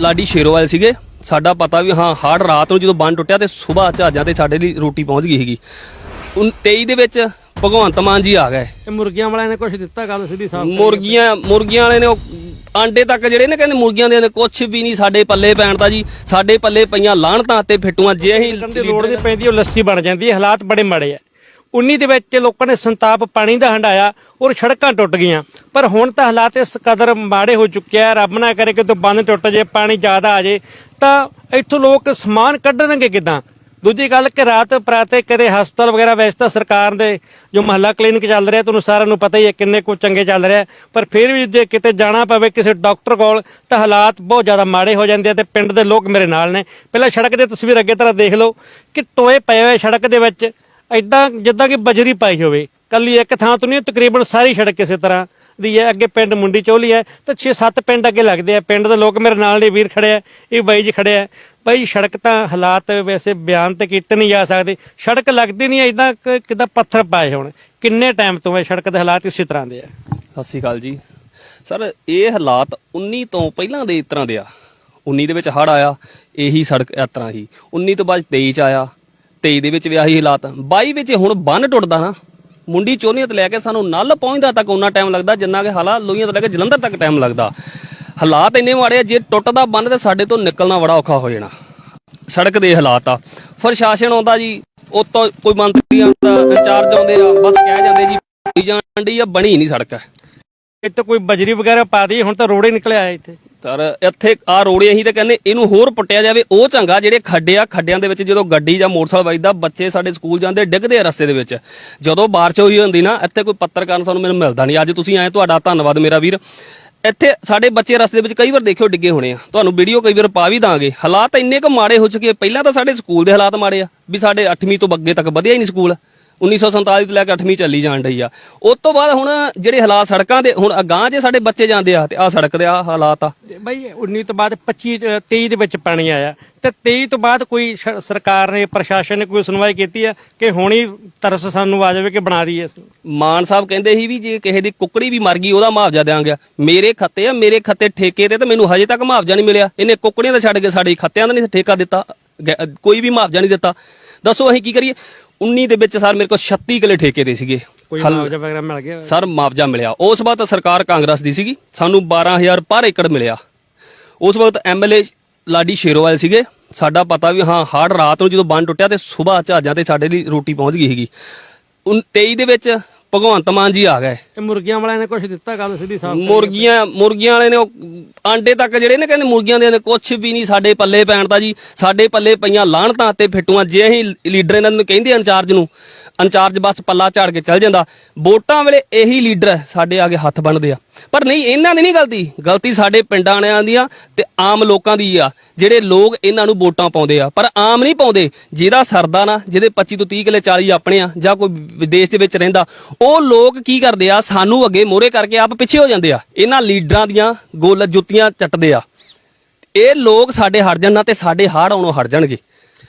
ਲਾਡੀ ਸ਼ੇਰੋਵਾਲ ਸੀਗੇ। ਸਾਡਾ ਪਤਾ ਵੀ ਹਾਂ ਹਾਰਡ ਰਾਤ ਨੂੰ ਜਦੋਂ ਬੰਨ ਟੁੱਟਿਆ ਤੇ ਸਵੇਰ ਜਹਾਜ਼ਾਂ ਤੇ ਸਾਡੇ ਲਈ ਰੋਟੀ ਪਹੁੰਚ ਗਈ ਸੀਗੀ। 23 ਦੇ ਵਿੱਚ ਭਗਵੰਤ ਮਾਨ ਜੀ ਆ ਗਏ। ਇਹ ਮੁਰਗੀਆਂ ਵਾਲਿਆਂ ਨੇ ਕੁਝ ਦਿੱਤਾ ਗੱਲ ਸਿੱਧੀ ਸਾਫ਼ ਮੁਰਗੀਆਂ ਮੁਰਗੀਆਂ ਵਾਲੇ ਨੇ ਉਹ ਆਂਡੇ ਤੱਕ ਜਿਹੜੇ ਨੇ ਕਹਿੰਦੇ ਮੁਰਗੀਆਂ ਦੇ ਕੁਝ ਵੀ ਨਹੀਂ ਸਾਡੇ ਪੱਲੇ ਪੈਣ ਦਾ ਜੀ ਸਾਡੇ ਪੱਲੇ ਪਈਆਂ ਲਾਹਣਤਾਂ ਤੇ ਫਿੱਟੂਆਂ ਜੇ ਅਸੀਂ ਕੱਢਣ ਦੀ ਪੈਂਦੀ ਉਹ ਲੱਸੀ ਬਣ ਜਾਂਦੀ ਹੈ ਹਾਲਾਤ ਬੜੇ ਮਾੜੇ ਆ। 19 ਦੇ ਵਿੱਚ ਲੋਕਾਂ ਨੇ ਸੰਤਾਪ ਪਾਣੀ ਦਾ ਹੰਡਾਇਆ ਔਰ ਸੜਕਾਂ ਟੁੱਟ ਗਈਆਂ। ਪਰ ਹੁਣ ਤਾਂ ਹਾਲਾਤ ਇਸ ਕਦਰ ਮਾੜੇ ਹੋ ਚੁੱਕੇ ਆ। ਰੱਬ ਨਾ ਕਰੇ ਕਿ ਤੋਂ ਬੰਦ ਟੁੱਟ ਜੇ, ਪਾਣੀ ਜ਼ਿਆਦਾ ਆ ਜੇ, ਤਾਂ ਇੱਥੋਂ ਲੋਕ ਸਮਾਨ ਕੱਢਣਗੇ ਕਿਦਾਂ? ਦੂਜੀ ਗੱਲ ਕਿ ਰਾਤ ਪ੍ਰਾਤੇ ਕਦੇ ਹਸਪਤਾਲ ਵਗੈਰਾ ਵੈਸੇ ਤਾਂ ਸਰਕਾਰ ਦੇ ਜੋ ਮਹੱਲਾ ਕਲੀਨਿਕ ਚੱਲ ਰਿਹਾ, ਤੁਹਾਨੂੰ ਸਾਰਿਆਂ ਨੂੰ ਪਤਾ ਹੀ ਹੈ ਕਿੰਨੇ ਕੁ ਚੰਗੇ ਚੱਲ ਰਿਹਾ। ਪਰ ਫਿਰ ਵੀ ਜੇ ਕਿਤੇ ਜਾਣਾ ਪਵੇ ਕਿਸੇ ਡਾਕਟਰ ਕੋਲ, ਤਾਂ ਹਾਲਾਤ ਬਹੁਤ ਜ਼ਿਆਦਾ ਮਾੜੇ ਹੋ ਜਾਂਦੇ ਆ ਤੇ ਪਿੰਡ ਦੇ ਲੋਕ ਮੇਰੇ ਨਾਲ ਨੇ। ਪਹਿਲਾਂ ਸੜਕ ਦੀ ਤਸਵੀਰ ਅੱਗੇ ਤਰ੍ਹਾਂ ਦੇਖ ਲਓ ਕਿ ਟੋਏ ਪਏ ਹੋਏ ਸੜਕ ਦੇ ਵਿੱਚ। ਐਦਾਂ ਜਿੱਦਾਂ ਕਿ ਬਜਰੀ ਪਾਈ ਹੋਵੇ। ਕੱਲੀ ਇੱਕ ਥਾਂ ਤੋਂ ਨਹੀਂ, ਤਕਰੀਬਨ ਸਾਰੀ ਸੜਕ ਕਿਸੇ ਤਰ੍ਹਾਂ ਦੀ ਹੈ। ਅੱਗੇ ਪਿੰਡ ਮੁੰਡੀ ਚੋਲੀ ਹੈ ਤਾਂ 6-7 ਪਿੰਡ ਅੱਗੇ ਲੱਗਦੇ ਆ। ਪਿੰਡ ਦੇ ਲੋਕ ਮੇਰੇ ਨਾਲ ਨੇ, ਵੀਰ ਖੜੇ ਆ, ਇਹ ਬਾਈ ਜੀ ਖੜੇ ਆ। ਬਾਈ, ਸੜਕ ਤਾਂ ਹਾਲਾਤ ਵੈਸੇ ਬਿਆਨ ਤੇ ਕੀਤੇ ਨਹੀਂ ਜਾ ਸਕਦੇ। ਸੜਕ ਲੱਗਦੀ ਨਹੀਂ ਐਦਾਂ ਕਿਦਾਂ ਪੱਥਰ ਪਾਏ ਹੋਣ। ਕਿੰਨੇ ਟਾਈਮ ਤੋਂ ਇਹ ਸੜਕ ਦੇ ਹਾਲਾਤ ਇਸੇ ਤਰ੍ਹਾਂ ਦੇ ਆ? ਸਤਿ ਸ਼੍ਰੀ ਅਕਾਲ ਜੀ। ਸਰ, ਇਹ ਹਾਲਾਤ 19 ਤੋਂ ਪਹਿਲਾਂ ਦੇ ਇਸ ਤਰ੍ਹਾਂ ਦੇ ਆ। 19 ਦੇ ਵਿੱਚ ਹੜ ਆਇਆ, ਇਹੀ ਸੜਕ ਇਸ ਤਰ੍ਹਾਂ ਹੀ। 19 ਤੋਂ ਬਾਅਦ 23 ਚ ਆਇਆ। 23 ਦੇ ਵਿੱਚ ਵੀ ਆਹੀ ਹਾਲਾਤ 22 ਵਿੱਚ ਹੁਣ ਬੰਨ ਟੁੱਟਦਾ ਨਾ, ਮੁੰਡੀ ਚੋਨੀਆਂ ਤੋਂ ਲੈ ਕੇ ਸਾਨੂੰ ਨੱਲ ਪਹੁੰਚਦਾ ਤੱਕ ਉਹਨਾਂ ਟਾਈਮ ਲੱਗਦਾ, ਜਿੰਨਾ ਕਿ ਹਾਲਾ ਲੋਈਆਂ ਤੋਂ ਲੈ ਕੇ ਜਲੰਧਰ ਤੱਕ ਟਾਈਮ ਲੱਗਦਾ। ਹਾਲਾਤ ਇੰਨੇ ਮਾੜੇ ਆ, ਜੇ ਟੁੱਟਦਾ ਬੰਨ ਤੇ ਸਾਡੇ ਤੋਂ ਨਿਕਲਣਾ ਬੜਾ ਔਖਾ ਹੋ ਜਾਣਾ। ਸੜਕ ਦੇ ਹਾਲਾਤ ਆ। ਪ੍ਰਸ਼ਾਸਨ ਆਉਂਦਾ ਜੀ, ਉਤੋਂ ਕੋਈ ਮੰਤਰੀ ਆਉਂਦਾ, ਇੰਚਾਰਜ ਆਉਂਦੇ ਆ, ਬਸ ਕਹਿ ਜਾਂਦੇ ਜੀ, ਬਣੀ ਜਾਣ ਆ, ਬਣੀ ਨਹੀਂ ਸੜਕ। ਇੱਥੇ ਕੋਈ ਬਜਰੀ ਵਗੈਰਾ ਪਾ ਦੀ ਹੁਣ ਤਾਂ ਰੋੜੇ ਨਿਕਲਿਆ ਇੱਥੇ। ਸਰ, ਇੱਥੇ ਆ ਰੋੜੇ ਅਸੀਂ ਤਾਂ ਕਹਿੰਦੇ ਇਹਨੂੰ ਹੋਰ ਪੁੱਟਿਆ ਜਾਵੇ, ਉਹ ਚੰਗਾ ਜਿਹੜੇ ਖੱਡੇ ਆ, ਖੱਡਿਆਂ ਦੇ ਵਿੱਚ ਜਦੋਂ ਗੱਡੀ ਜਾਂ ਮੋਟਰਸਾਈਕਲ ਵੱਜਦਾ, ਬੱਚੇ ਸਾਡੇ ਸਕੂਲ ਜਾਂਦੇ, ਡਿੱਗਦੇ ਆ ਰਸਤੇ ਦੇ ਵਿੱਚ। ਜਦੋਂ ਬਾਰਿਸ਼ ਹੋਈ ਹੁੰਦੀ ਨਾ, ਇੱਥੇ ਕੋਈ ਪੱਤਰਕਾਰ ਸਾਨੂੰ ਮੈਨੂੰ ਮਿਲਦਾ ਨਹੀਂ। ਅੱਜ ਤੁਸੀਂ ਆਏ ਤੁਹਾਡਾ ਧੰਨਵਾਦ ਮੇਰਾ ਵੀਰ। ਇੱਥੇ ਸਾਡੇ ਬੱਚੇ ਰਸਤੇ ਦੇ ਵਿੱਚ ਕਈ ਵਾਰ ਦੇਖਿਓ ਡਿੱਗੇ ਹੋਣੇ ਆ। ਤੁਹਾਨੂੰ ਵੀਡੀਓ ਕਈ ਵਾਰ ਪਾ ਵੀ ਦਾਂਗੇ। ਹਾਲਾਤ ਇੰਨੇ ਕੁ ਮਾੜੇ ਹੋ ਚੁੱਕੇ ਪਹਿਲਾਂ ਤਾਂ ਸਾਡੇ ਸਕੂਲ ਦੇ ਹਾਲਾਤ ਮਾੜੇ ਆ, ਵੀ ਸਾਡੇ 8ਵੀਂ ਤੋਂ ਅੱਗੇ ਤੱਕ ਵਧਿਆ ਹੀ ਨਹੀਂ ਸਕੂਲ। 1947 ਤੋਂ ਲੈ ਕੇ 8ਵੀਂ ਚੱਲੀ ਜਾਣ ਡਈ ਆ। ਉਸ ਤੋਂ ਬਾਅਦ ਹੁਣ ਜਿਹੜੇ ਹਾਲਾਤ ਸੜਕਾਂ ਦੇ ਹੁਣ ਅਗਾਂਹ ਜੇ ਸਾਡੇ ਬੱਚੇ ਜਾਂਦੇ ਆ ਤੇ ਆ ਸੜਕ ਦੇ ਆ ਹਾਲਾਤ ਆ। ਬਾਈ 19 ਤੋਂ ਬਾਅਦ 25 ਅ, 23 ਦੇ ਵਿੱਚ ਪਾਣੀ ਆਇਆ ਤੇ 23 ਤੋਂ ਬਾਅਦ ਕੋਈ ਸਰਕਾਰ ਨੇ ਪ੍ਰਸ਼ਾਸਨ ਨੇ ਕੋਈ ਸੁਣਵਾਈ ਕੀਤੀ ਹੈ ਕਿ ਹੁਣ ਤਰਸ ਸਾਨੂੰ ਆ ਜਾਵੇ ਕਿ ਬਣਾ ਦਈਏ ਇਸ ਨੂੰ? ਮਾਨ ਸਾਹਿਬ ਕਹਿੰਦੇ ਸੀ ਵੀ ਜੇ ਕਿਸੇ ਦੀ ਕੁੱਕੜੀ ਵੀ ਮਰ ਗਈ ਉਹਦਾ ਮੁਆਵਜ਼ਾ ਦਿਆਂਗੇ। ਮੇਰੇ ਖੱਤੇ ਆ ਮੇਰੇ ਖੱਤੇ ਠੇਕੇ ਤੇ ਤੇ ਮੈਨੂੰ ਹਜੇ ਤੱਕ ਮੁਆਵਜ਼ਾ ਨਹੀਂ ਮਿਲਿਆ। ਇਹਨੇ ਕੁੱਕੜੀਆਂ ਦਾ ਛੱਡ ਕੇ ਸਾਡੇ ਖੱਤਿਆਂ ਦਾ ਨਹੀਂ ਠੇਕਾ ਦਿੱਤਾ ਕੋਈ ਵੀ ਮੁਆਵਜ਼ਾ ਨਹੀਂ ਦਿੱਤਾ। ਦੱਸੋ ਅਸੀਂ ਕੀ ਕਰੀਏ? 19 ਦੇ ਵਿੱਚ ਸਰ ਮੇਰੇ ਕੋਲ 36 ਕਿਲੇ ਠੇਕੇ ਦੇ ਸੀਗੇ। ਕੋਈ ਹਲ- ਮੁਆਵਜ਼ਾ ਵਗੈਰਾ ਮਿਲ ਗਿਆ? ਸਰ ਮੁਆਵਜ਼ਾ ਮਿਲਿਆ। ਉਸ ਵਕਤ ਸਰਕਾਰ ਕਾਂਗਰਸ ਦੀ ਸੀਗੀ। ਸਾਨੂੰ 12000 ਪਰ ਏਕੜ ਮਿਲਿਆ। ਉਸ ਵਕਤ ਐਮਐਲਏ ਲਾਡੀ ਸ਼ੇਰੋਵਾਲ ਸੀਗੇ। ਸਾਡਾ ਪਤਾ ਵੀ ਹਾਂ ਹਾਰਡ ਰਾਤ ਨੂੰ ਜਦੋਂ ਬੰਨ ਟੁੱਟਿਆ ਤੇ ਸਵੇਰ ਜਹਾਜ਼ਾਂ ਤੇ ਸਾਡੇ ਲਈ ਰੋਟੀ ਪਹੁੰਚ ਗਈ ਸੀਗੀ। 23 ਦੇ ਵਿੱਚ ਭਗਵੰਤ ਮਾਨ ਜੀ ਆ ਗਏ। ਇਹ ਮੁਰਗੀਆਂ ਵਾਲਿਆਂ ਨੇ ਕੁਝ ਦਿੱਤਾ ਗੱਲ ਸਿੱਧੀ ਸਾਫ਼ ਮੁਰਗੀਆਂ ਮੁਰਗੀਆਂ ਵਾਲੇ ਨੇ ਉਹ ਆਂਡੇ ਤੱਕ ਜਿਹੜੇ ਨੇ ਕਹਿੰਦੇ ਮੁਰਗੀਆਂ ਦੇ ਕੁਝ ਵੀ ਨਹੀਂ ਸਾਡੇ ਪੱਲੇ ਪੈਣ ਦਾ ਜੀ ਸਾਡੇ ਪੱਲੇ ਪਈਆਂ ਲਾਹਣਤਾਂ ਤੇ ਫਿੱਟੂਆਂ ਜੇ ਅਸੀਂ ਲੀਡਰ ਇਹਨਾਂ ਨੂੰ ਕਹਿੰਦੇ ਆ ਇੰਚਾਰਜ ਨੂੰ ਇੰਚਾਰਜ ਬਸ ਪੱਲਾ ਝਾੜ ਕੇ ਚੱਲ ਜਾਂਦਾ। ਵੋਟਾਂ ਵੇਲੇ ਇਹੀ ਲੀਡਰ ਸਾਡੇ ਆਗੇ ਹੱਥ ਬੰਨਦੇ ਆ। ਪਰ ਨਹੀਂ, ਇਹਨਾਂ ਦੀ ਨਹੀਂ ਗਲਤੀ। ਗਲਤੀ ਸਾਡੇ ਪਿੰਡਾਂ ਵਾਲਿਆਂ ਦੀ ਆ ਤੇ ਆਮ ਲੋਕਾਂ ਦੀ ਆ, ਜਿਹੜੇ ਲੋਕ ਇਹਨਾਂ ਨੂੰ ਵੋਟਾਂ ਪਾਉਂਦੇ ਆ। ਪਰ ਆਮ ਨਹੀਂ ਪਾਉਂਦੇ। ਜਿਹਦਾ ਸਰਦਾ ਨਾ, ਜਿਹਦੇ 25 ਤੋਂ 30 ਕਿਲੇ 40 ਆਪਣੇ ਆ, ਜਾਂ ਕੋਈ ਵਿਦੇਸ਼ ਦੇ ਵਿੱਚ ਰਹਿੰਦਾ, ਉਹ ਲੋਕ ਕੀ ਕਰਦੇ ਆ, ਸਾਨੂੰ ਅੱਗੇ ਮੋਹਰੇ ਕਰਕੇ ਆਪ ਪਿੱਛੇ ਹੋ ਜਾਂਦੇ ਆ। ਇਹਨਾਂ ਲੀਡਰਾਂ ਦੀਆਂ ਗੋਲ ਜੁੱਤੀਆਂ ਚੱਟਦੇ ਆ। ਇਹ ਲੋਕ ਸਾਡੇ ਹਟ ਜਾਣ ਨਾ ਤੇ ਸਾਡੇ ਹਾੜ ਆਉਣੋਂ ਹਟ ਜਾਣਗੇ।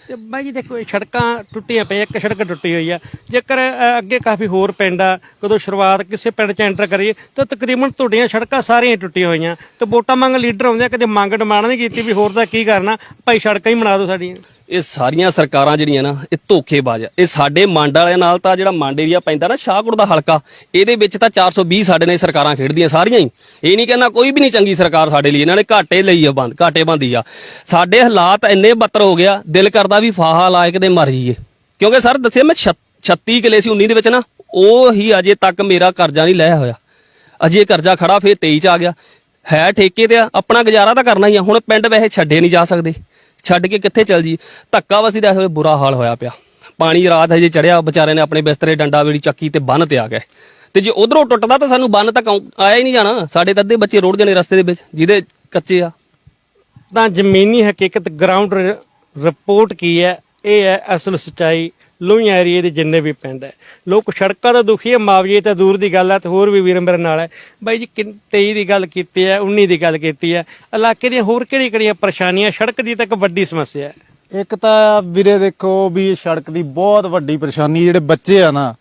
ਤੇ ਬਾਈ ਜੀ ਦੇਖੋ ਇਹ ਸੜਕਾਂ ਟੁੱਟੀਆਂ ਪਈਆਂ ਇੱਕ ਸੜਕ ਟੁੱਟੀ ਹੋਈ ਆ। ਜੇਕਰ ਅ, ਅੱਗੇ ਕਾਫੀ ਹੋਰ ਪਿੰਡ ਆ ਕਦੋਂ ਸ਼ੁਰੂਆਤ ਕਿਸੇ ਪਿੰਡ 'ਚ ਐਂਟਰ ਕਰੀਏ ਤਾਂ ਤਕਰੀਬਨ ਤੁਹਾਡੀਆਂ ਸੜਕਾਂ ਸਾਰੀਆਂ ਹੀ ਟੁੱਟੀਆਂ ਹੋਈਆਂ। ਤੇ ਵੋਟਾਂ ਮੰਗ ਲੀਡਰ ਆਉਂਦੇ ਆ ਕਦੇ ਮੰਗ ਡਿਮਾਂਡ ਨਹੀਂ ਕੀਤੀ ਵੀ ਹੋਰ ਤਾਂ ਕੀ ਕਰਨਾ। ਭਾਈ ਸੜਕਾਂ ਹੀ ਬਣਾ ਦਿਓ ਸਾਡੀਆਂ। ਇਹ ਸਾਰੀਆਂ ਸਰਕਾਰਾਂ ਜਿਹੜੀਆਂ ਨਾ, ਇਹ ਧੋਖੇਬਾਜ਼ ਆ। ਇਹ ਸਾਡੇ ਮੰਡ ਵਾਲਿਆਂ ਨਾਲ ਤਾਂ ਜਿਹੜਾ ਮੰਡ ਏਰੀਆ ਪੈਂਦਾ ਨਾ, ਸ਼ਾਹਕੋਟ ਦਾ ਹਲਕਾ, ਇਹਦੇ ਵਿੱਚ ਤਾਂ 420 ਸਾਡੇ ਨੇ ਸਰਕਾਰਾਂ ਖੇਡਦੀਆਂ ਸਾਰੀਆਂ ਹੀ। ਇਹ ਨਹੀਂ ਕਹਿੰਦਾ ਕੋਈ ਵੀ ਨਹੀਂ ਚੰਗੀ ਸਰਕਾਰ ਸਾਡੇ ਲਈ, ਇਹਨਾਂ ਨੇ ਘਾਟੇ ਲਈ ਆ ਬੰਦ, ਘਾਟੇ ਬੰਦੀ ਆ। ਸਾਡੇ ਹਾਲਾਤ ਇੰਨੇ ਬੱਤਰ ਹੋ ਗਿਆ, ਦਿਲ ਕਰਦਾ ਵੀ ਫਾਹਾ ਲਾ ਕੇ ਤੇ ਮਰ ਜਾਈਏ। ਕਿਉਂਕਿ ਸਰ, ਦੱਸਿਆ ਮੈਂ 36 ਕਿਲੇ ਸੀ 19 ਦੇ ਵਿੱਚ ਨਾ, ਉਹ ਹੀ ਅਜੇ ਤੱਕ ਮੇਰਾ ਕਰਜ਼ਾ ਨਹੀਂ ਲਿਆ ਹੋਇਆ। ਅਜੇ ਕਰਜ਼ਾ ਖੜਾ, ਫੇਰ 23 ਚ ਆ ਗਿਆ। ਹੈ ਠੇਕੇ ਤੇ ਆ, ਆਪਣਾ ਗੁਜ਼ਾਰਾ ਤਾਂ ਕਰਨਾ ਹੀ ਆ, ਹੁਣ ਪਿੰਡ ਵੈਸੇ ਛੱਡੇ ਨਹੀਂ ਜਾ ਸਕਦੇ। ਛੱਡ ਕੇ ਕਿੱਥੇ ਚੱਲ ਜੀ? ਧੱਕਾ ਵਸੀ ਦਾ ਹੋਵੇ ਬੁਰਾ ਹਾਲ ਹੋਇਆ ਪਿਆ। ਪਾਣੀ ਰਾਤ ਹਜੇ ਚੜਿਆ ਵਿਚਾਰੇ ਨੇ ਆਪਣੇ ਬਿਸਤਰੇ ਡੰਡਾ ਵੇੜੀ ਚੱਕੀ ਤੇ ਬੰਨ ਤੇ ਆ ਗਏ। ਤੇ ਜੇ ਉਧਰੋਂ ਟੁੱਟਦਾ ਤਾਂ ਸਾਨੂੰ ਬੰਨ ਤੱਕ ਆਇਆ ਹੀ ਨਹੀਂ ਜਾਣਾ। ਸਾਡੇ ਤਾਂ ਅੱਧੇ ਬੱਚੇ ਰੋੜ ਜਾਣੇ ਰਸਤੇ ਦੇ ਵਿੱਚ, ਜਿਹਦੇ ਕੱਚੇ ਆ। ਤਾਂ ਜ਼ਮੀਨੀ ਹਕੀਕਤ ਗਰਾਊਂਡ ਰਿਪੋਰਟ ਕੀ ਹੈ? ਇਹ ਹੈ ਅਸਲ ਸਚਾਈ। ਲੋਹੀਆਂ ਏਰੀਏ ਦੇ ਜਿੰਨੇ ਵੀ ਪਿੰਡ ਹੈ। ਲੋਕ ਸੜਕਾਂ ਦਾ ਦੁਖੀ ਹੈ ਮੁਆਵਜ਼ੇ ਤਾਂ ਦੂਰ ਦੀ ਗੱਲ ਹੈ ਤੇ ਹੋਰ ਵੀ ਵੀਰ ਮੇਰੇ ਨਾਲ ਹੈ। ਬਾਈ ਜੀ 23 ਦੀ ਗੱਲ ਕੀਤੀ ਹੈ 19 ਦੀ ਗੱਲ ਕੀਤੀ ਹੈ। ਇਲਾਕੇ ਦੀਆਂ ਹੋਰ ਕਿਹੜੀ ਕਿਹੜੀਆਂ ਪਰੇਸ਼ਾਨੀਆਂ? ਸੜਕ ਦੀ ਤਾਂ ਇੱਕ ਵੱਡੀ ਸਮੱਸਿਆ ਹੈ। ਇੱਕ ਤਾਂ ਵੀਰੇ ਦੇਖੋ ਵੀ ਸੜਕ ਦੀ ਬਹੁਤ ਵੱਡੀ ਪਰੇਸ਼ਾਨੀ ਜਿਹੜੇ ਬੱਚੇ ਆ ਨਾ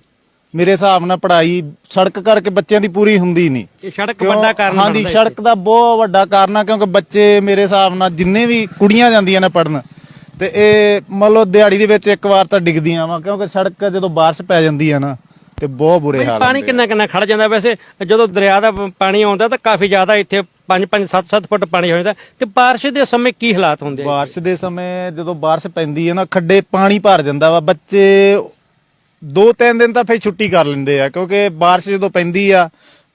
ਮੇਰੇ ਹਿਸਾਬ ਨਾਲ ਪੜ੍ਹਾਈ ਸੜਕ ਕਰਕੇ ਬੱਚਿਆਂ ਦੀ ਪੂਰੀ ਹੁੰਦੀ ਨਹੀਂ। ਇਹ ਸੜਕ? ਵੱਡਾ ਕਾਰਨ ਹਾਂਜੀ ਸੜਕ ਦਾ ਬਹੁਤ ਵੱਡਾ ਕਾਰਨ ਆ ਕਿਉਂਕਿ ਬੱਚੇ ਮੇਰੇ ਹਿਸਾਬ ਨਾਲ ਜਿੰਨੇ ਵੀ ਕੁੜੀਆਂ ਜਾਂਦੀਆਂ ਨੇ ਪੜਨ ਤੇ ਇਹ ਮੰਨ ਲਓ ਦਿਹਾੜੀ ਦੇ ਵਿੱਚ ਇੱਕ ਵਾਰ ਤਾਂ ਡਿੱਗਦੀਆਂ ਵਾ ਕਿਉਂਕਿ ਸੜਕ ਜਦੋਂ ਬਾਰਿਸ਼ ਪੈ ਜਾਂਦੀ ਆ ਨਾ ਤੇ ਬਹੁਤ ਬੁਰੇ ਹਾਲ ਪਾਣੀ ਹੁੰਦੇ ਆ। ਕਿੰਨਾ ਕਿੰਨਾ ਖੜ ਜਾਂਦਾ ਵੈਸੇ ਜਦੋਂ ਦਰਿਆ ਦਾ ਪਾਣੀ ਆਉਂਦਾ ਤਾਂ ਕਾਫੀ ਜ਼ਿਆਦਾ ਇੱਥੇ 5-5 7-7 ਫੁੱਟ ਪਾਣੀ ਹੋ ਜਾਂਦਾ। ਤੇ ਬਾਰਿਸ਼ ਦੇ ਸਮੇਂ ਕੀ ਹਾਲਾਤ ਹੁੰਦੇ ਆ ਬਾਰਿਸ਼ ਦੇ ਸਮੇਂ ਜਦੋਂ ਬਾਰਿਸ਼ ਪੈਂਦੀ ਹੈ ਨਾ ਖੱਡੇ ਪਾਣੀ ਭਰ ਜਾਂਦਾ ਵਾ ਬੱਚੇ ਦੋ ਤਿੰਨ ਦਿਨ ਤਾਂ ਫੇਰ ਛੁੱਟੀ ਕਰ ਲੈਂਦੇ ਆ ਕਿਉਂਕਿ ਬਾਰਿਸ਼ ਜਦੋਂ ਪੈਂਦੀ ਆ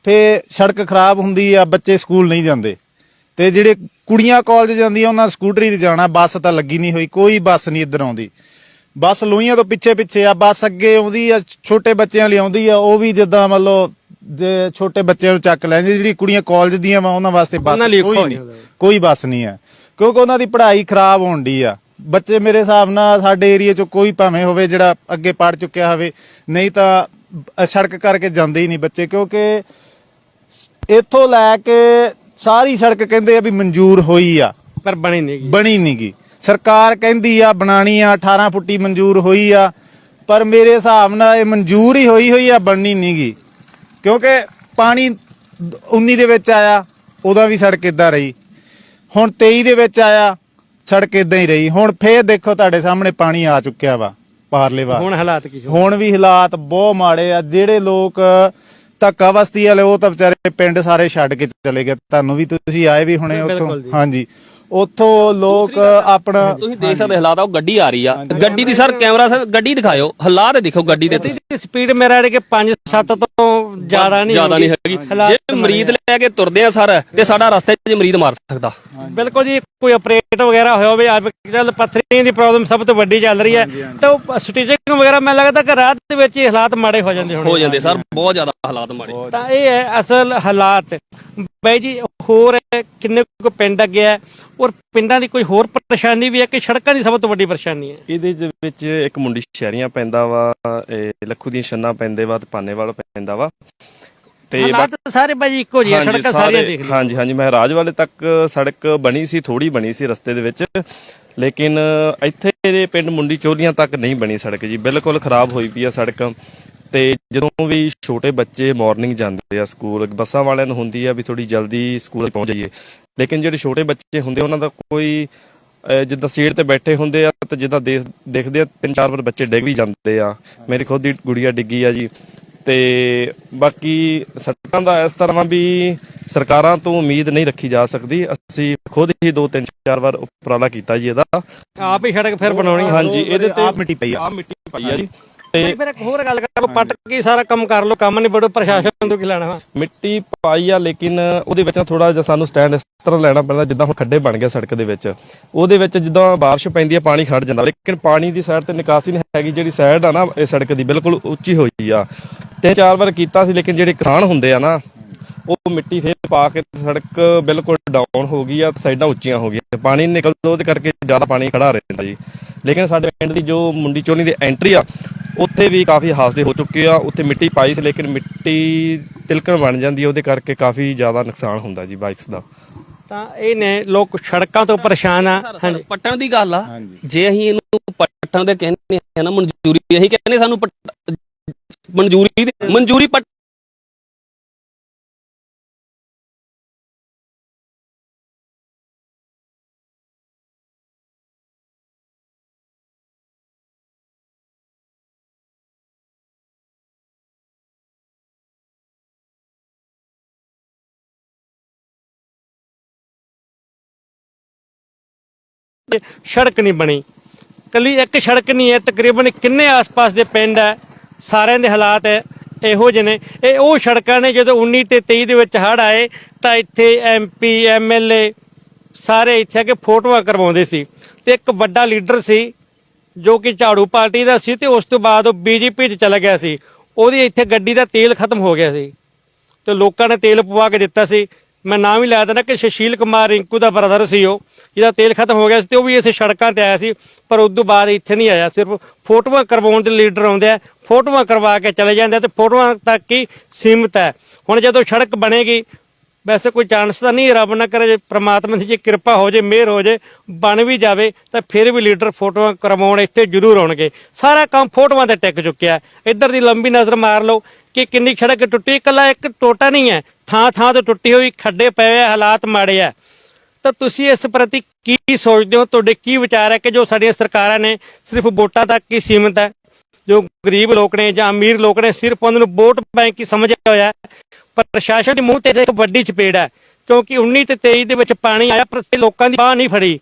ਫੇਰ ਸੜਕ ਖਰਾਬ ਹੁੰਦੀ ਆ ਬੱਚੇ ਸਕੂਲ ਨਹੀਂ ਜਾਂਦੇ। ਤੇ ਜਿਹੜੇ ਕੁੜੀਆਂ ਕਾਲਜ ਜਾਂਦੀਆਂ ਉਹਨਾਂ ਸਕੂਟਰੀ ਤੇ ਜਾਣਾ ਬੱਸ ਤਾਂ ਲੱਗੀ ਨਹੀਂ ਹੋਈ ਕੋਈ ਬੱਸ ਨਹੀਂ ਇੱਧਰ ਆਉਂਦੀ। ਬੱਸ ਲੋਹੀਆਂ ਤੋਂ ਪਿੱਛੇ ਪਿੱਛੇ ਆ ਬੱਸ ਅੱਗੇ ਆਉਂਦੀ ਆ ਛੋਟੇ ਬੱਚਿਆਂ ਲਈ ਆਉਂਦੀ ਆ ਉਹ ਵੀ ਜਿੱਦਾਂ ਮੰਨ ਲਓ ਜੇ ਛੋਟੇ ਬੱਚਿਆਂ ਨੂੰ ਚੱਕ ਲੈਂਦੇ ਜਿਹੜੀ ਕੁੜੀਆਂ ਕਾਲਜ ਦੀਆਂ ਵਾ ਉਹਨਾਂ ਵਾਸਤੇ ਬੱਸ ਉਹਨਾਂ ਲਈ ਔਖਾ ਕੋਈ ਹੋ ਨਹੀਂ ਜਾਂਦਾ। ਕੋਈ ਬੱਸ ਨਹੀਂ ਹੈ ਕਿਉਂਕਿ ਉਹਨਾਂ ਦੀ ਪੜ੍ਹਾਈ ਖਰਾਬ ਹੋਣ ਦੀ ਆ। ਬੱਚੇ ਮੇਰੇ ਹਿਸਾਬ ਨਾਲ ਸਾਡੇ ਏਰੀਆ ਚੋਂ ਕੋਈ ਭਾਵੇਂ ਹੋਵੇ ਜਿਹੜਾ ਅੱਗੇ ਪੜ ਚੁੱਕਿਆ ਹੋਵੇ ਨਹੀਂ ਤਾਂ ਸੜਕ ਕਰਕੇ ਜਾਂਦੇ ਹੀ ਨਹੀਂ ਬੱਚੇ ਕਿਉਂਕਿ ਇੱਥੋਂ ਲੈ ਕੇ ਸਾਰੀ ਸੜਕ ਕਹਿੰਦੇ ਆ ਵੀ ਮਨਜ਼ੂਰ ਹੋਈ ਆ। ਪਰ ਬਣੀ ਨਹੀਂ ਗੀ। ਬਣੀ ਨਹੀਂਗੀ ਸਰਕਾਰ ਕਹਿੰਦੀ ਆ ਬਣਾਣੀ ਆ 18 ਫੁੱਟੀ ਮਨਜ਼ੂਰ ਹੋਈ ਆ। ਪਰ ਮੇਰੇ ਹਿਸਾਬ ਨਾਲ ਇਹ ਮਨਜ਼ੂਰ ਹੀ ਹੋਈ ਹੋਈ ਆ ਬਣਨੀ ਨਹੀਂਗੀ ਕਿਉਂਕਿ ਪਾਣੀ 19 ਦੇ ਵਿੱਚ ਆਇਆ ਉਹਦਾ ਵੀ ਸੜਕ ਇਦਾਂ ਰਹੀ। ਹੁਣ 23 ਦੇ ਵਿੱਚ ਆਇਆ ਸੜਕ ਇਦਾਂ ਹੀ ਰਹੀ। ਹੁਣ ਫੇਰ ਦੇਖੋ ਤੁਹਾਡੇ ਸਾਹਮਣੇ ਪਾਣੀ ਆ ਚੁੱਕਿਆ ਵਾ ਪਾਰਲੇ ਵਾ ਹੁਣ ਹਾਲਾਤ ਕੀ ਹੋ ਹੁਣ ਵੀ ਹਾਲਾਤ ਬਹੁਤ ਮਾੜੇ ਆ। ਜਿਹੜੇ ਲੋਕ ਧੱਕਾ ਬਸਤੀ ਵਾਲੇ ਉਹ ਤਾਂ ਵਿਚਾਰੇ ਪਿੰਡ ਸਾਰੇ ਛੱਡ ਕੇ ਚਲੇ ਗਏ। ਤੁਹਾਨੂੰ ਵੀ ਤੁਸੀਂ ਆਏ ਵੀ ਹੁਣੇ ਉੱਥੋਂ। ਹਾਂਜੀ। ਉੱਥੋਂ ਲੋਕ ਆਪਣਾ ਤੁਸੀਂ ਦੇਖ ਸਕਦੇ ਹਾਲਾਤ ਆ ਉਹ ਗੱਡੀ ਆ ਰਹੀ ਆ। ਗੱਡੀ ਦੀ ਸਰ ਕੈਮਰਾ ਸਰ ਗੱਡੀ ਦਿਖਾਇਓ। ਹਾਲਾਤ ਦੇਖੋ ਗੱਡੀ ਦੇ ਤੁਸੀਂ ਸਪੀਡ ਮੇਰਾ ਜਿਹੜੀ ਕਿ 5-7 ਤੋਂ ਜ਼ਿਆਦਾ ਨਹੀਂ ਜ਼ਿਆਦਾ ਨਹੀਂ ਹੈਗੀ। ਜੇ ਮਰੀਜ਼ ਲੈ ਕੇ ਤੁਰਦੇ ਆ ਸਰ ਤੇ ਸਾਡਾ ਰਸਤੇ 'ਚ ਮਰੀਜ਼ ਮਾਰ ਸਕਦਾ। ਬਿਲਕੁਲ ਜੀ ਕੋਈ ਆਪਰੇਟ ਵਗੈਰਾ ਹੋਇਆ ਹੋਵੇ ਅੱਜ ਕੱਲ ਪੱਥਰੀ ਦੀ ਪ੍ਰੋਬਲਮ ਸਭ ਤੋਂ ਵੱਡੀ ਚੱਲ ਰਹੀ ਹੈ। ਤਾਂ ਉਹ ਸਟਿਚਿੰਗ ਵਗੈਰਾ ਮੈਨੂੰ ਲੱਗਦਾ ਕਿ ਰਾਤ ਦੇ ਵਿੱਚ ਹੀ ਹਾਲਾਤ ਮਾੜੇ ਹੋ ਜਾਂਦੇ ਹੋ ਹੋਣੇ ਜਾਂਦੇ ਸਰ ਬਹੁਤ ਜ਼ਿਆਦਾ ਹਾਲਾਤ ਮਾੜੇ। ਤਾਂ ਇਹ ਹੈ ਅਸਲ ਹਾਲਾਤ। ਬਾਈ ਜੀ ਹੋਰ ਕਿੰਨੇ ਕੁ ਪਿੰਡ ਅੱਗੇ ਹੈ ਔਰ ਪਿੰਡਾਂ ਦੀ ਕੋਈ ਹੋਰ ਪਰੇਸ਼ਾਨੀ ਵੀ ਹੈ ਕਿ ਸੜਕਾਂ ਦੀ ਸਭ ਤੋਂ ਵੱਡੀ ਪਰੇਸ਼ਾਨੀ ਹੈ? ਇਹਦੇ ਦੇ ਵਿੱਚ ਇੱਕ ਮੁੰਡੀ ਸ਼ਹਿਰੀਆਂ ਪੈਂਦਾ ਵਾ ਲੱਖੂ ਦੀਆਂ ਛੰਨਾ ਪੈਂਦੇ ਵਾ ਤੇ ਪਾਨੇਵਾਲ ਪੈਂਦਾ ਵਾ। ਤੇ ਹਾਲਾਤ ਸਾਰੇ ਬਾਈ ਜੀ ਇੱਕੋ ਜਿਹੇ ਸੜਕਾਂ ਸਾਰੀਆਂ ਸਾਰੇ- ਦੇਖ ਲਈਆਂ ਹਾਂਜੀ ਹਾਂਜੀ ਮਹਾਰਾਜ ਵਾਲੇ ਤੱਕ ਸੜਕ ਬਣੀ ਸੀ ਥੋੜੀ ਬਣੀ ਸੀ ਰਸਤੇ ਦੇ ਵਿੱਚ। ਲੇਕਿਨ ਇੱਥੇ ਦੇ ਪਿੰਡ ਮੁੰਡੀ ਚੋਲੀਆਂ ਤੱਕ ਨਹੀਂ ਬਣੀ ਸੜਕ ਜੀ ਬਿਲਕੁਲ ਖਰਾਬ ਹੋਈ ਪਈ ਆ ਸੜਕ। ਤੇ ਜਦੋਂ ਵੀ ਛੋਟੇ ਬੱਚੇ ਮਾਰਨਿੰਗ ਜਾਂਦੇ ਆ ਸਕੂਲ ਬੱਸਾਂ ਵਾਲਿਆਂ ਨੂੰ ਹੁੰਦੀ ਆ ਵੀ ਥੋੜੀ ਜਲਦੀ ਸਕੂਲ ਪਹੁੰਚ ਜਾਈਏ। ਲੇਕਿਨ ਜਿਹੜੇ ਛੋਟੇ ਬੱਚੇ ਹੁੰਦੇ ਉਹਨਾਂ ਦਾ ਕੋਈ ਜਿੱਦਾਂ ਸੀਟ ਤੇ ਬੈਠੇ ਹੁੰਦੇ ਆ ਤੇ ਜਿੱਦਾਂ ਦੇਖ- ਦੇਖਦੇ ਆ ਤਿੰਨ ਚਾਰ ਵਾਰ ਬੱਚੇ ਡਿੱਗ ਵੀ ਜਾਂਦੇ ਆ। ਮੇਰੀ ਖੁਦ ਦੀ ਗੁੜੀਆ ਡਿੱਗੀ ਆ ਜੀ। ਤੇ ਬਾਕੀ ਸੜਕਾਂ ਦਾ ਇਸ ਤਰ੍ਹਾਂ ਵਾ ਸਰਕਾਰਾਂ ਤੋਂ ਉਮੀਦ ਨਹੀਂ ਰੱਖੀ ਜਾ ਸਕਦੀ। ਅਸੀਂ ਖੁਦ ਹੀ ਦੋ ਤਿੰਨ ਚਾਰ ਵਾਰ ਉਪਰਾਲਾ ਕੀਤਾ ਜੀ ਇਹਦਾ। ਆਪ ਹੀ ਸੜਕ ਫਿਰ ਬਣਾਉਣੀ। ਹਾਂਜੀ ਇਹਦੇ ਤੇ ਆਪ ਮਿੱਟੀ ਪਈ ਆ। ਆ ਮਿੱਟੀ ਪਾਈ ਆ ਜੀ। ਤੇ ਫਿਰ ਇੱਕ ਹੋਰ ਗੱਲ ਕਰ ਲਓ ਪੱਟ ਕੇ ਸਾਰਾ ਕੰਮ ਕਰ ਲਓ ਕੰਮ ਨਹੀਂ ਬੜੋ ਪ੍ਰਸ਼ਾਸਨ ਤੋਂ ਕੀ ਲੈਣਾ ਵਾ? ਮਿੱਟੀ ਪਾਈ ਆ ਲੇਕਿਨ ਉਹਦੇ ਵਿੱਚ ਥੋੜਾ ਜਿਹਾ ਸਾਨੂੰ ਸਟੈਂਡ ਇਸ ਤਰ੍ਹਾਂ ਲੈਣਾ ਪੈਂਦਾ ਜਿੱਦਾਂ ਹੁਣ ਖੱਡੇ ਬਣ ਗਏ ਸੜਕ ਦੇ ਵਿੱਚ। ਉਹਦੇ ਵਿੱਚ ਜਿੱਦਾਂ ਬਾਰਿਸ਼ ਪੈਂਦੀ ਆ ਪਾਣੀ ਖੜ ਜਾਂਦਾ। ਲੇਕਿਨ ਪਾਣੀ ਦੀ ਸਾਈਡ ਤੇ ਨਿਕਾਸੀ ਨਹੀਂ ਹੈਗੀ ਜਿਹੜੀ ਸਾਈਡ ਆ ਨਾ ਇਹ ਸੜਕ ਦੀ ਬਿਲਕੁਲ ਉੱਚੀ ਹੋਈ ਆ। ਤੇ ਚਾਰ ਵਾਰ ਕੀਤਾ ਸੀ ਲੇਕਿਨ ਜਿਹੜੇ ਕਿਸਾਨ ਹੁੰਦੇ ਆ ਨਾ ਉਹ ਮਿੱਟੀ ਫੇਰ ਪਾ ਕੇ ਸੜਕ ਬਿਲਕੁਲ ਡਾਊਨ ਹੋ ਗਈ ਆ ਸਾਈਡਾਂ ਉੱਚੀਆਂ ਹੋ ਗਈਆਂ। ਪਾਣੀ ਨਿਕਲਦਾ ਉਹਦੇ ਕਰਕੇ ਜ਼ਿਆਦਾ ਪਾਣੀ ਖੜਾ ਰਹਿੰਦਾ ਜੀ। ਲੇਕਿਨ ਸਾਡੇ ਪਿੰਡ ਦੀ ਜੋ ਮੁੰਡੀ ਚੋਲੀ ਦੀ ਐਂਟਰੀ ਆ ਉੱਥੇ ਵੀ ਕਾਫੀ ਹਾਦਸੇ ਹੋ ਚੁੱਕੇ ਆ ਉੱਥੇ ਮਿੱਟੀ ਪਾਈ ਸੀ ਲੇਕਿਨ ਮਿੱਟੀ ਤਿਲਕਣ ਬਣ ਜਾਂਦੀ ਹੈ ਉਹਦੇ ਕਰਕੇ ਕਾਫੀ ਜ਼ਿਆਦਾ ਨੁਕਸਾਨ ਹੁੰਦਾ ਜੀ ਬਾਈਕਸ ਦਾ। ਤਾਂ ਇਹ ਨੇ ਲੋਕ ਸੜਕਾਂ ਤੋਂ ਪਰੇਸ਼ਾਨ ਆ ਹਾਂਜੀ। ਪੱਟਣ ਦੀ ਗੱਲ ਆ ਜੇ ਅਸੀਂ ਇਹਨੂੰ ਪੱਟਣ ਦੇ ਕਹਿੰਦੇ ਆ ਨਾ ਮਨਜ਼ੂਰੀ ਅਸੀਂ ਕਹਿੰਦੇ ਸਾਨੂੰ ਪੱਟ- ਮਨਜ਼ੂਰੀ ਦੇ- ਮਨਜ਼ੂਰੀ ਸੜਕ ਨਹੀਂ ਬਣੀ। ਕੱਲੀ ਇੱਕ ਸੜਕ ਨਹੀਂ ਹੈ, ਤਕਰੀਬਨ ਕਿੰਨੇ ਆਸ-ਪਾਸ ਦੇ ਪਿੰਡ ਹੈ, ਸਾਰਿਆਂ ਦੇ ਹਾਲਾਤ ਇਹੋ ਜਿਹੇ ਨੇ। ਇਹ ਉਹ ਸੜਕਾਂ ਨੇ ਜਦੋਂ 19 ਤੇ 23 ਦੇ ਵਿੱਚ ਹੜ ਆਏ, ਤਾਂ ਇੱਥੇ ਐਮਪੀ ਐਮਐਲਏ ਸਾਰੇ ਇੱਥੇ ਆ ਕੇ ਫੋਟੋਆਂ ਕਰਵਾਉਂਦੇ ਸੀ ਤੇ ਇੱਕ ਵੱਡਾ ਲੀਡਰ ਸੀ, ਜੋ ਕਿ ਝਾੜੂ ਪਾਰਟੀ ਦਾ ਸੀ ਤੇ ਉਸ ਤੋਂ ਬਾਅਦ ਉਹ ਬੀਜੇਪੀ 'ਚ ਚਲਾ ਗਿਆ ਸੀ। ਉਹਦੀ ਇੱਥੇ ਗੱਡੀ ਦਾ ਤੇਲ ਖਤਮ ਹੋ ਗਿਆ ਸੀ। ਤੇ ਲੋਕਾਂ ਨੇ ਤੇਲ ਪਵਾ ਕੇ ਦਿੱਤਾ ਸੀ। ਮੈਂ ਨਾਮ ਹੀ ਲੈ ਦਿੰਦਾ ਕਿ ਸੁਸ਼ੀਲ ਕੁਮਾਰ ਰਿੰਕੂ ਦਾ ਬ੍ਰਦਰ ਸੀ ਉਹ, ਜਿਹਦਾ ਤੇਲ ਖਤਮ ਹੋ ਗਿਆ ਸੀ ਤੇ ਉਹ ਵੀ ਇਸੇ ਸੜਕਾਂ ਤੇ ਆਇਆ ਸੀ, ਪਰ ਉਸ ਤੋਂ ਬਾਅਦ ਇੱਥੇ ਨਹੀਂ ਆਇਆ, ਸਿਰਫ ਫੋਟੋਆਂ ਕਰਵਾਉਣ ਦੇ ਲੀਡਰ ਆਉਂਦੇ ਆ, ਫੋਟੋਆਂ ਕਰਵਾ ਕੇ ਚਲੇ ਜਾਂਦੇ ਆ ਤੇ ਫੋਟੋਆਂ ਤੱਕ ਹੀ ਸੀਮਿਤ ਹੈ। ਹੁਣ ਜਦੋਂ ਸੜਕ ਬਣੇਗੀ, ਵੈਸੇ ਕੋਈ ਚਾਂਸ ਤਾਂ ਨਹੀਂ ਰੱਬ ਨਾ ਕਰੇ, ਜੇ ਪ੍ਰਮਾਤਮਾ ਦੀ ਜੇ ਕਿਰਪਾ ਹੋ ਜੇ, ਮਿਹਰ ਹੋ ਜੇ, ਬਣ ਵੀ ਜਾਵੇ, ਤਾਂ ਫਿਰ ਵੀ ਲੀਡਰ ਫੋਟੋਆਂ ਕਰਵਾਉਣ ਇੱਥੇ ਜ਼ਰੂਰ ਆਉਣਗੇ। ਸਾਰਾ ਕੰਮ ਫੋਟੋਆਂ ਤੇ ਟਿਕ ਚੁੱਕਿਆ ਇੱਧਰ ਦੀ ਲੰਬੀ ਨਜ਼ਰ ਮਾਰ ਲਓ ਕਿ ਕਿੰਨੀ ਸੜਕ ਟੁੱਟੀ, ਇਕੱਲਾ ਇੱਕ ਟੋਟਾ ਨਹੀਂ ਹੈ। ਥਾਂ ਥਾਂ ਤੋਂ ਟੁੱਟੀ ਹੋਈ ਖੱਡੇ ਪਏ ਆ, ਹਾਲਾਤ ਮਾੜੇ ਆ। ਤਾਂ ਤੁਸੀਂ ਇਸ ਪ੍ਰਤੀ ਕੀ ਸੋਚਦੇ ਹੋ? ਤੁਹਾਡੇ ਕੀ ਵਿਚਾਰ ਹੈ ਕਿ ਜੋ ਸਾਡੀਆਂ ਸਰਕਾਰਾਂ ਨੇ ਸਿਰਫ ਵੋਟਾਂ ਤੱਕ ਹੀ ਸੀਮਿਤ ਹੈ? ਜੋ ਗਰੀਬ ਲੋਕ ਨੇ ਜਾਂ ਅਮੀਰ ਲੋਕ ਨੇ, ਸਿਰਫ ਉਹਨਾਂ ਨੂੰ ਵੋਟ ਬੈਂਕ ਹੀ ਸਮਝਿਆ ਹੋਇਆ ਪਰ ਪ੍ਰਸ਼ਾਸਨ ਦੇ ਮੂੰਹ ਤੇ ਇੱਕ ਵੱਡੀ ਚਪੇੜ ਹੈ, ਕਿਉਂਕਿ 19 ਤੇ 23 ਦੇ ਵਿੱਚ ਪਾਣੀ ਆਇਆ, ਪਰ ਲੋਕਾਂ ਦੀ ਬਾਹ ਨਹੀਂ ਫੜੀ।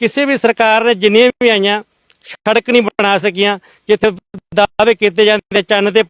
ਕਿਸੇ ਵੀ ਸਰਕਾਰ ਨੇ ਜਿੰਨੀਆਂ ਵੀ ਆਈਆਂ, ਸੜਕ ਨਹੀਂ ਬਣਾ ਸਕੀਆਂ, ਜਿੱਥੇ ਦਾਅਵੇ ਕੀਤੇ ਜਾਂਦੇ ਚੰਨ ਤੇ